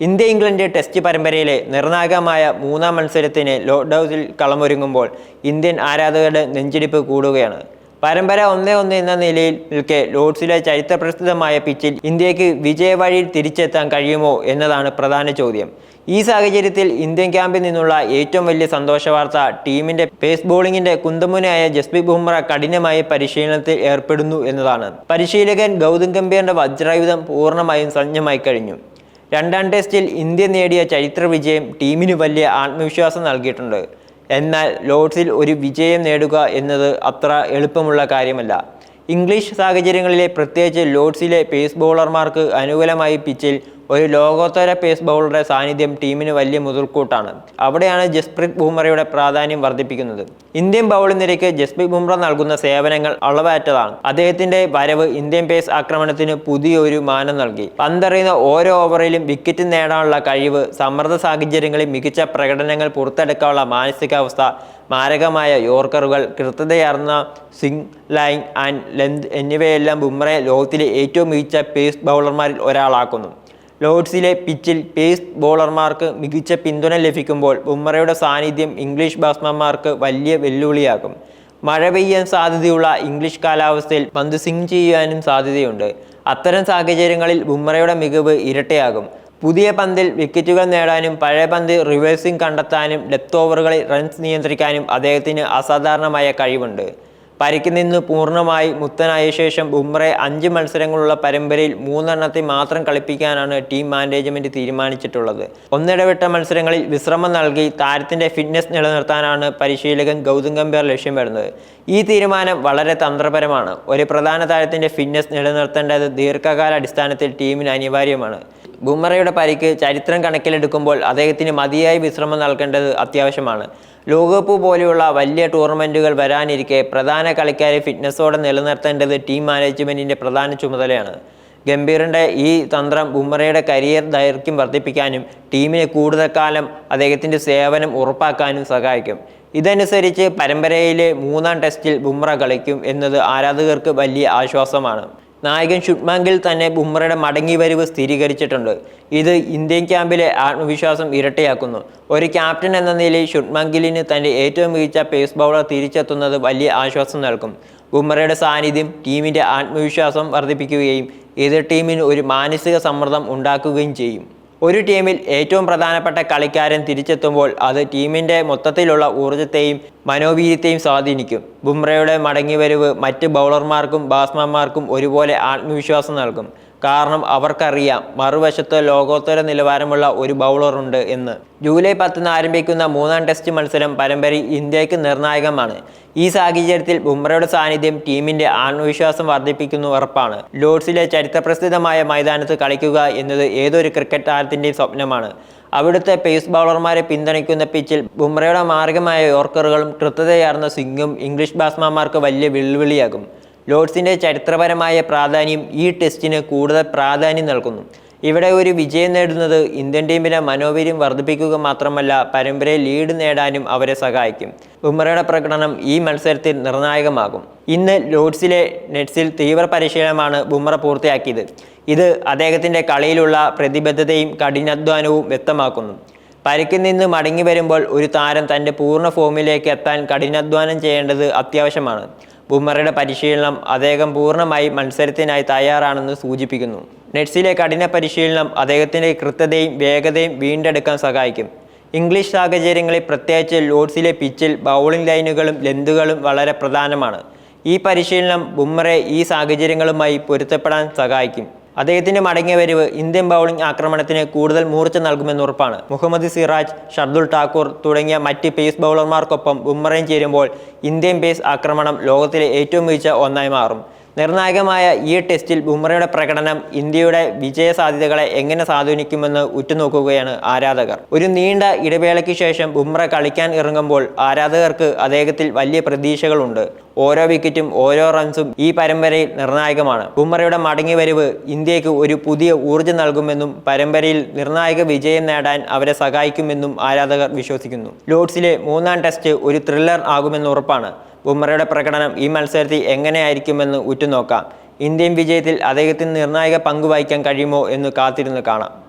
India England test പരമ്പരയിലെ നിർണായകമായ മൂന്നാം മത്സരത്തിന് ലോക്ക്ഡൌണിൽ കളമൊരുങ്ങുമ്പോൾ ഇന്ത്യൻ ആരാധകരുടെ നെഞ്ചിടിപ്പ് കൂടുകയാണ്. പരമ്പര ഒന്നേ ഒന്ന് എന്ന നിലയിൽ നിൽക്കെ ലോഡ്സിലെ ചരിത്രപ്രസിദ്ധമായ പിച്ചിൽ ഇന്ത്യയ്ക്ക് വിജയവഴിയിൽ തിരിച്ചെത്താൻ കഴിയുമോ എന്നതാണ് പ്രധാന ചോദ്യം. ഈ സാഹചര്യത്തിൽ ഇന്ത്യൻ ക്യാമ്പിൽ നിന്നുള്ള ഏറ്റവും വലിയ സന്തോഷ വാർത്ത ടീമിന്റെ പേസ് ബോളിംഗിന്റെ കുന്തമുനയായ ജസ്പ്രീത് ബുംറ കഠിനമായ പരിശീലനത്തിൽ ഏർപ്പെടുന്നു എന്നതാണ്. പരിശീലകൻ ഗൗതം ഗംഭീറിന്റെ വജ്രായുധം പൂർണമായും സജ്ജമായി കഴിഞ്ഞു. രണ്ടാം ടെസ്റ്റിൽ ഇന്ത്യ നേടിയ ചരിത്ര വിജയം ടീമിന് വലിയ ആത്മവിശ്വാസം നൽകിയിട്ടുണ്ട്. എന്നാൽ ലോഡ്സിൽ ഒരു വിജയം നേടുക എന്നത് അത്ര എളുപ്പമുള്ള കാര്യമല്ല. ഇംഗ്ലീഷ് സാഹചര്യങ്ങളിലെ പ്രത്യേകിച്ച് ലോഡ്സിലെ പേസ് ബോളർമാർക്ക് അനുകൂലമായി പിച്ചിൽ ഒരു ലോകോത്തര പേസ് ബൗളറുടെ സാന്നിധ്യം ടീമിന് വലിയ മുതൽക്കൂട്ടാണ്. അവിടെയാണ് ജസ്പ്രീത് ബുംറയുടെ പ്രാധാന്യം വർദ്ധിപ്പിക്കുന്നത്. ഇന്ത്യൻ ബൗളിംഗ് നിരയ്ക്ക് ജസ്പ്രീത് ബുംറ നൽകുന്ന സേവനങ്ങൾ അളവറ്റതാണ്. അദ്ദേഹത്തിന്റെ വരവ് ഇന്ത്യൻ പേസ് ആക്രമണത്തിന് പുതിയൊരു മാനം നൽകി. പന്തറിയുന്ന ഓരോ ഓവറിലും വിക്കറ്റ് നേടാനുള്ള കഴിവ് സമ്മർദ്ദ സാഹചര്യങ്ങളിൽ മികച്ച പ്രകടനങ്ങൾ പുറത്തെടുക്കാനുള്ള മാനസികാവസ്ഥ മാരകമായ യോർക്കറുകൾ കൃത്യതയാർന്ന സിംഗ് ലൈൻ ആൻഡ് ലെന്ത് എന്നിവയെല്ലാം ബുംറയെ ലോകത്തിലെ ഏറ്റവും മികച്ച പേസ് ബൗളർമാരിൽ ഒരാളാക്കുന്നു. ലോർഡ്സിലെ പിച്ചിൽ പേസ് ബോളർമാർക്ക് മികച്ച പിന്തുണ ലഭിക്കുമ്പോൾ ബുംറയുടെ സാന്നിധ്യം ഇംഗ്ലീഷ് ബാറ്റ്സ്മാൻമാർക്ക് വലിയ വെല്ലുവിളിയാകും. മഴ പെയ്യാൻ സാധ്യതയുള്ള ഇംഗ്ലീഷ് കാലാവസ്ഥയിൽ പന്ത് സ്വിംഗ് ചെയ്യാനും സാധ്യതയുണ്ട്. അത്തരം സാഹചര്യങ്ങളിൽ ബുംറയുടെ മികവ് ഇരട്ടയാകും. പുതിയ പന്തിൽ വിക്കറ്റുകൾ നേടാനും പഴയ പന്ത് റിവേഴ്സിംഗ് കണ്ടെത്താനും ഡെത്ത് ഓവറുകളിൽ റൺസ് നിയന്ത്രിക്കാനും അദ്ദേഹത്തിന് അസാധാരണമായ കഴിവുണ്ട്. പരിക്കിൽ നിന്ന് പൂർണമായി മുത്തനായ ശേഷം ബുംറയെ അഞ്ച് മത്സരങ്ങളുള്ള പരമ്പരയിൽ മൂന്നെണ്ണത്തിൽ മാത്രം കളിപ്പിക്കാനാണ് ടീം മാനേജ്മെന്റ് തീരുമാനിച്ചിട്ടുള്ളത്. ഒന്നിടവിട്ട മത്സരങ്ങളിൽ വിശ്രമം നൽകി താരത്തിന്റെ ഫിറ്റ്നസ് നിലനിർത്താനാണ് പരിശീലകൻ ഗൗതം ഗംഭീർ ലക്ഷ്യം വരുന്നത്. ഈ തീരുമാനം വളരെ തന്ത്രപരമാണ്. ഒരു പ്രധാന താരത്തിന്റെ ഫിറ്റ്നസ് നിലനിർത്തേണ്ടത് ദീർഘകാല അടിസ്ഥാനത്തിൽ ടീമിന് അനിവാര്യമാണ്. ബുംറയുടെ പരിക്ക് ചരിത്രം കണക്കിലെടുക്കുമ്പോൾ അദ്ദേഹത്തിന് മതിയായി വിശ്രമം നൽകേണ്ടത് അത്യാവശ്യമാണ്. ലോകകപ്പ് പോലെയുള്ള വലിയ ടൂർണമെന്റുകൾ വരാനിരിക്കെ പ്രധാന കളിക്കാരെ ഫിറ്റ്നസ്സോടെ നിലനിർത്തേണ്ടത് ടീം മാനേജ്മെന്റിന്റെ പ്രധാന ചുമതലയാണ്. ഗംഭീറിന്റെ ഈ തന്ത്രം ബുമറയുടെ കരിയർ ദൈർഘ്യം വർദ്ധിപ്പിക്കാനും ടീമിനെ കൂടുതൽ കാലം അദ്ദേഹത്തിന്റെ സേവനം ഉറപ്പാക്കാനും സഹായിക്കും. ഇതനുസരിച്ച് പരമ്പരയിലെ മൂന്നാം ടെസ്റ്റിൽ ബുംറ കളിക്കും എന്നത് ആരാധകർക്ക് വലിയ ആശ്വാസമാണ്. നായകൻ ശുഭ്മാങ്കിൽ തന്നെ ബുംറയുടെ മടങ്ങിവരവ് സ്ഥിരീകരിച്ചിട്ടുണ്ട്. ഇത് ഇന്ത്യൻ ക്യാമ്പിലെ ആത്മവിശ്വാസം ഇരട്ടയാക്കുന്നു. ഒരു ക്യാപ്റ്റൻ എന്ന നിലയിൽ ശുഭ്മാങ്കിലിന് തന്റെ ഏറ്റവും മികച്ച പേസ് ബൗളർ തിരിച്ചെത്തുന്നത് വലിയ ആശ്വാസം നൽകും. ബുംറയുടെ സാന്നിധ്യം ടീമിന്റെ ആത്മവിശ്വാസം വർദ്ധിപ്പിക്കുകയും എതിർ ടീമിന് ഒരു മാനസിക സമ്മർദ്ദം ഉണ്ടാക്കുകയും ചെയ്യും. ഒരു ടീമിൽ ഏറ്റവും പ്രധാനപ്പെട്ട കളിക്കാരൻ തിരിച്ചെത്തുമ്പോൾ അത് ടീമിന്റെ മൊത്തത്തിലുള്ള ഊർജത്തെയും മനോവീര്യത്തെയും സ്വാധീനിക്കും. ബുംറയുടെ മടങ്ങിവരവ് മറ്റ് ബൗളർമാർക്കും ബാറ്റ്സ്മാൻമാർക്കും ഒരുപോലെ ആത്മവിശ്വാസം നൽകും. കാരണം അവർക്കറിയാം മറുവശത്ത് ലോകോത്തര നിലവാരമുള്ള ഒരു ബൗളറുണ്ട് എന്ന്. ജൂലൈ പത്തിന് ആരംഭിക്കുന്ന മൂന്നാം ടെസ്റ്റ് മത്സരം പരമ്പര ഇന്ത്യയ്ക്ക് നിർണായകമാണ്. ഈ സാഹചര്യത്തിൽ ബുംറയുടെ സാന്നിധ്യം ടീമിന്റെ ആത്മവിശ്വാസം വർദ്ധിപ്പിക്കുന്നു ഉറപ്പാണ്. ലോഡ്സിലെ ചരിത്രപ്രസിദ്ധമായ മൈതാനത്ത് കളിക്കുക എന്നത് ഏതൊരു ക്രിക്കറ്റ് താരത്തിന്റെയും സ്വപ്നമാണ്. അവിടുത്തെ പേസ് ബൗളർമാരെ പിന്തുണയ്ക്കുന്ന പിച്ചിൽ ബുംറയുടെ മാർഗമായ യോർക്കറുകളും കൃത്യതയാർന്ന സിംഗും ഇംഗ്ലീഷ് ബാറ്റ്സ്മാൻമാർക്ക് വലിയ വെല്ലുവിളിയാകും. ലോർഡ്സിന്റെ ചരിത്രപരമായ പ്രാധാന്യം ഈ ടെസ്റ്റിന് കൂടുതൽ പ്രാധാന്യം നൽകുന്നു. ഇവിടെ ഒരു വിജയം നേടുന്നത് ഇന്ത്യൻ ടീമിനെ മനോവീര്യം വർദ്ധിപ്പിക്കുക മാത്രമല്ല പരമ്പരയെ ലീഡ് നേടാനും അവരെ സഹായിക്കും. ബുംറയുടെ പ്രകടനം ഈ മത്സരത്തിൽ നിർണായകമാകും. ഇന്ന് ലോഡ്സിലെ നെറ്റ്സിൽ തീവ്ര പരിശീലനമാണ് ബുംറ പൂർത്തിയാക്കിയത്. ഇത് അദ്ദേഹത്തിന്റെ കളിയിലുള്ള പ്രതിബദ്ധതയും കഠിനാധ്വാനവും വ്യക്തമാക്കുന്നു. പരിക്കിൽ നിന്ന് മടങ്ങി വരുമ്പോൾ ഒരു താരം തന്റെ പൂർണ ഫോമിലേക്ക് എത്താൻ കഠിനാധ്വാനം ചെയ്യേണ്ടത് അത്യാവശ്യമാണ്. ബുമറയുടെ പരിശീലനം അദ്ദേഹം പൂർണമായി മത്സരത്തിനായി തയ്യാറാണെന്ന് സൂചിപ്പിക്കുന്നു. നെറ്റ്സിലെ കഠിന പരിശീലനം അദ്ദേഹത്തിന്റെ കൃത്യതയും വേഗതയും വീണ്ടെടുക്കാൻ സഹായിക്കും. ഇംഗ്ലീഷ് സാഹചര്യങ്ങളിൽ പ്രത്യേകിച്ച് ലോഡ്സിലെ പിച്ചിൽ ബൗളിംഗ് ലൈനുകളും ലെന്തുകളും വളരെ പ്രധാനമാണ്. ഈ പരിശീലനം ബുംറയെ ഈ സാഹചര്യങ്ങളുമായി പൊരുത്തപ്പെടാൻ സഹായിക്കും. അദ്ദേഹത്തിന്റെ മടങ്ങിവരവ് ഇന്ത്യൻ ബൗളിംഗ് ആക്രമണത്തിന് കൂടുതൽ മൂർച്ച നൽകുമെന്ന് ഉറപ്പാണ്. മുഹമ്മദ് സിറാജ് ഷർദുൽ ഠാക്കൂർ തുടങ്ങിയ മറ്റ് പേസ് ബൗളർമാർക്കൊപ്പം ബുംറയും ചേരുമ്പോൾ ഇന്ത്യൻ പേസ് ആക്രമണം ലോകത്തിലെ ഏറ്റവും മികച്ച ഒന്നായി മാറും. നിർണായകമായ ഈ ടെസ്റ്റിൽ ബുംറയുടെ പ്രകടനം ഇന്ത്യയുടെ വിജയ സാധ്യതകളെ എങ്ങനെ സ്വാധീനിക്കുമെന്ന് ഉറ്റുനോക്കുകയാണ് ആരാധകർ. ഒരു നീണ്ട ഇടവേളയ്ക്ക് ശേഷം ബുംറ കളിക്കാൻ ഇറങ്ങുമ്പോൾ ആരാധകർക്ക് അദ്ദേഹത്തിൽ വലിയ പ്രതീക്ഷകളുണ്ട്. ഓരോ വിക്കറ്റും ഓരോ റൺസും ഈ പരമ്പരയിൽ നിർണായകമാണ്. ബുംറയുടെ മടങ്ങിവരവ് ഇന്ത്യയ്ക്ക് ഒരു പുതിയ ഊർജം നൽകുമെന്നും പരമ്പരയിൽ നിർണായക വിജയം നേടാൻ അവരെ സഹായിക്കുമെന്നും ആരാധകർ വിശ്വസിക്കുന്നു. ലോർഡ്സിലെ മൂന്നാം ടെസ്റ്റ് ഒരു ത്രില്ലർ ആകുമെന്ന് ഉറപ്പാണ്. ബുംറയുടെ പ്രകടനം ഈ മത്സരത്തിൽ എങ്ങനെയായിരിക്കുമെന്ന് ഉറ്റുനോക്കാം. ഇന്ത്യൻ വിജയത്തിൽ അദ്ദേഹത്തിന് നിർണായക പങ്ക് വഹിക്കാൻ കഴിയുമോ എന്ന് കാത്തിരുന്ന് കാണാം.